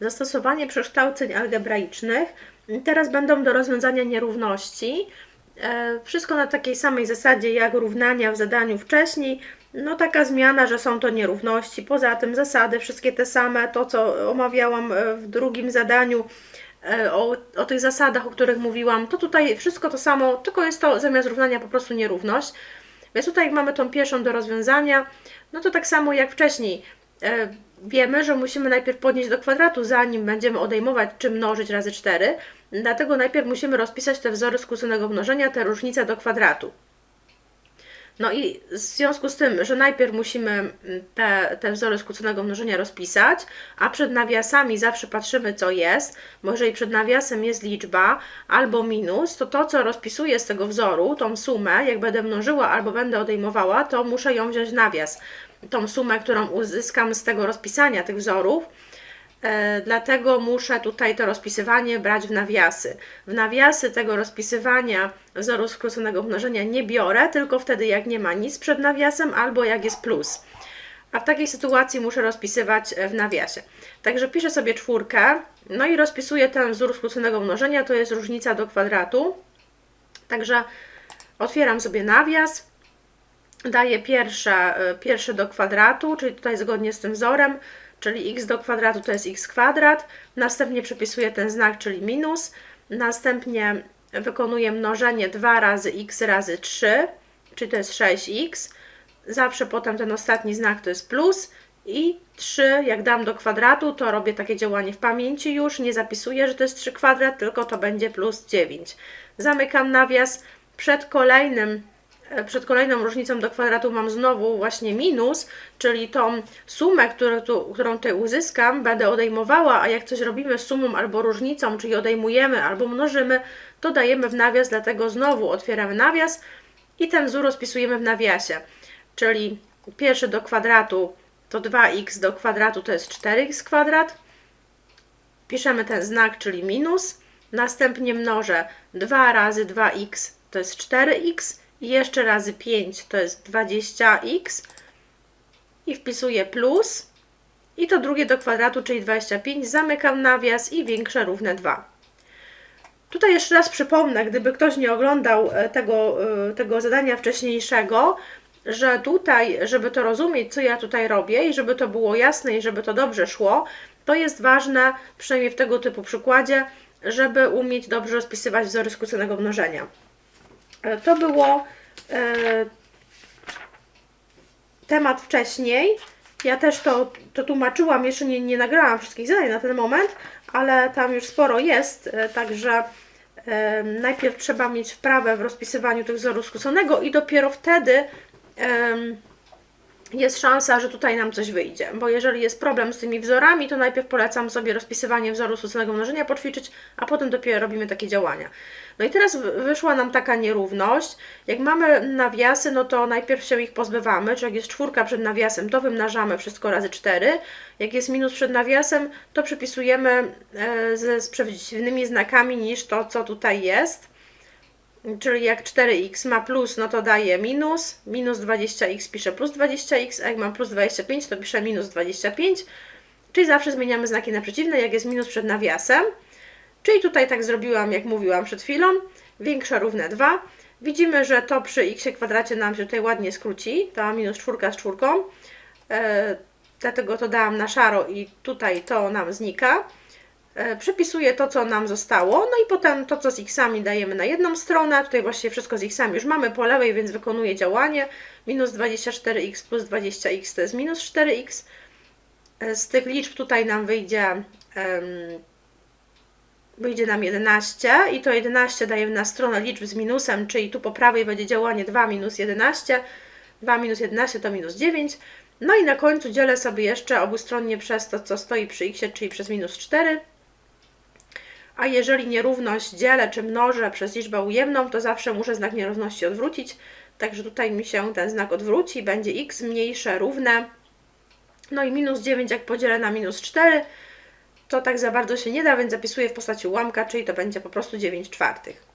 zastosowanie przekształceń algebraicznych. Teraz będą do rozwiązania nierówności. E, Wszystko na takiej samej zasadzie jak równania w zadaniu wcześniej. No taka zmiana, że są to nierówności. Poza tym zasady wszystkie te same, to co omawiałam e, w drugim zadaniu e, o, o tych zasadach, o których mówiłam, to tutaj wszystko to samo, tylko jest to zamiast równania po prostu nierówność. Więc tutaj jak mamy tą pierwszą do rozwiązania, no to tak samo jak wcześniej. E, wiemy, że musimy najpierw podnieść do kwadratu, zanim będziemy odejmować czy mnożyć razy 4. Dlatego najpierw musimy rozpisać te wzory skróconego mnożenia, te różnice do kwadratu. No i w związku z tym, że najpierw musimy mm, te, te wzory skróconego mnożenia rozpisać, a przed nawiasami zawsze patrzymy, co jest, bo jeżeli przed nawiasem jest liczba albo minus, to to, co rozpisuję z tego wzoru, tą sumę, jak będę mnożyła albo będę odejmowała, to muszę ją wziąć nawias. Tą sumę, którą uzyskam z tego rozpisania tych wzorów, dlatego muszę tutaj to rozpisywanie brać w nawiasy. W nawiasy tego rozpisywania wzoru skróconego mnożenia nie biorę, tylko wtedy jak nie ma nic przed nawiasem albo jak jest plus. A w takiej sytuacji muszę rozpisywać e, w nawiasie. Także piszę sobie czwórkę, no i rozpisuję ten wzór skróconego mnożenia, to jest różnica do kwadratu. Także otwieram sobie nawias, daję pierwsze, e, pierwsze do kwadratu, czyli tutaj zgodnie z tym wzorem, czyli x do kwadratu to jest x kwadrat, następnie przepisuję ten znak, czyli minus, następnie wykonuję mnożenie 2 razy x razy 3, czyli to jest 6x, zawsze potem ten ostatni znak to jest plus i 3 jak dam do kwadratu, to robię takie działanie w pamięci już, nie zapisuję, że to jest 3 kwadrat, tylko to będzie plus 9. Zamykam nawias, przed kolejnym przed kolejną różnicą do kwadratu mam znowu właśnie minus, czyli tą sumę, którą, tu, którą tutaj uzyskam, będę odejmowała, a jak coś robimy z sumą albo różnicą, czyli odejmujemy albo mnożymy, to dajemy w nawias, dlatego znowu otwieramy nawias i ten wzór rozpisujemy w nawiasie. Czyli pierwszy do kwadratu to 2x do kwadratu to jest 4x kwadrat. Piszemy ten znak, czyli minus. Następnie mnożę 2 razy 2x to jest 4x i jeszcze razy 5 to jest 20x i wpisuję plus i to drugie do kwadratu, czyli 25, zamykam nawias i większe równe 2. Tutaj jeszcze raz przypomnę, gdyby ktoś nie oglądał e, tego, e, tego zadania wcześniejszego, że tutaj, żeby to rozumieć, co ja tutaj robię i żeby to było jasne i żeby to dobrze szło, to jest ważne, przynajmniej w tego typu przykładzie, żeby umieć dobrze rozpisywać wzory skróconego mnożenia. E, to było e, temat wcześniej. Ja też to, to tłumaczyłam, jeszcze nie, nie nagrałam wszystkich zadań na ten moment, ale tam już sporo jest, e, także najpierw trzeba mieć wprawę w rozpisywaniu tych wzoru skróconego i dopiero wtedy jest szansa, że tutaj nam coś wyjdzie, bo jeżeli jest problem z tymi wzorami, to najpierw polecam sobie rozpisywanie wzoru skróconego mnożenia poćwiczyć, a potem dopiero robimy takie działania. No i teraz wyszła nam taka nierówność. Jak mamy nawiasy, no to najpierw się ich pozbywamy, czy jak jest czwórka przed nawiasem, to wymnażamy wszystko razy 4. Jak jest minus przed nawiasem, to przypisujemy e, ze, z przeciwnymi znakami niż to, co tutaj jest. Czyli jak 4x ma plus, no to daje minus, minus 20x pisze plus 20x, a jak mam plus 25, to piszę minus 25. Czyli zawsze zmieniamy znaki na przeciwne, jak jest minus przed nawiasem. Czyli tutaj tak zrobiłam, jak mówiłam przed chwilą, większe równe 2. Widzimy, że to przy x kwadracie nam się tutaj ładnie skróci, ta minus czwórka z czwórką. E, dlatego to dałam na szaro i tutaj to nam znika. E, przepisuję to, co nam zostało, no i potem to, co z xami dajemy na jedną stronę. Tutaj właściwie wszystko z xami już mamy po lewej, więc wykonuję działanie. Minus 24x plus 20x to jest minus 4x. E, z tych liczb tutaj nam wyjdzie wyjdzie nam 11 i to 11 daje na stronę liczb z minusem, czyli tu po prawej będzie działanie 2 minus 11, 2 minus 11 to minus 9. No i na końcu dzielę sobie jeszcze obustronnie przez to, co stoi przy x, czyli przez minus 4. A jeżeli nierówność dzielę czy mnożę przez liczbę ujemną, to zawsze muszę znak nierówności odwrócić. Także tutaj mi się ten znak odwróci, będzie x mniejsze równe. No i minus 9 jak podzielę na minus 4, to tak za bardzo się nie da, więc zapisuję w postaci ułamka, czyli to będzie po prostu 9 czwartych.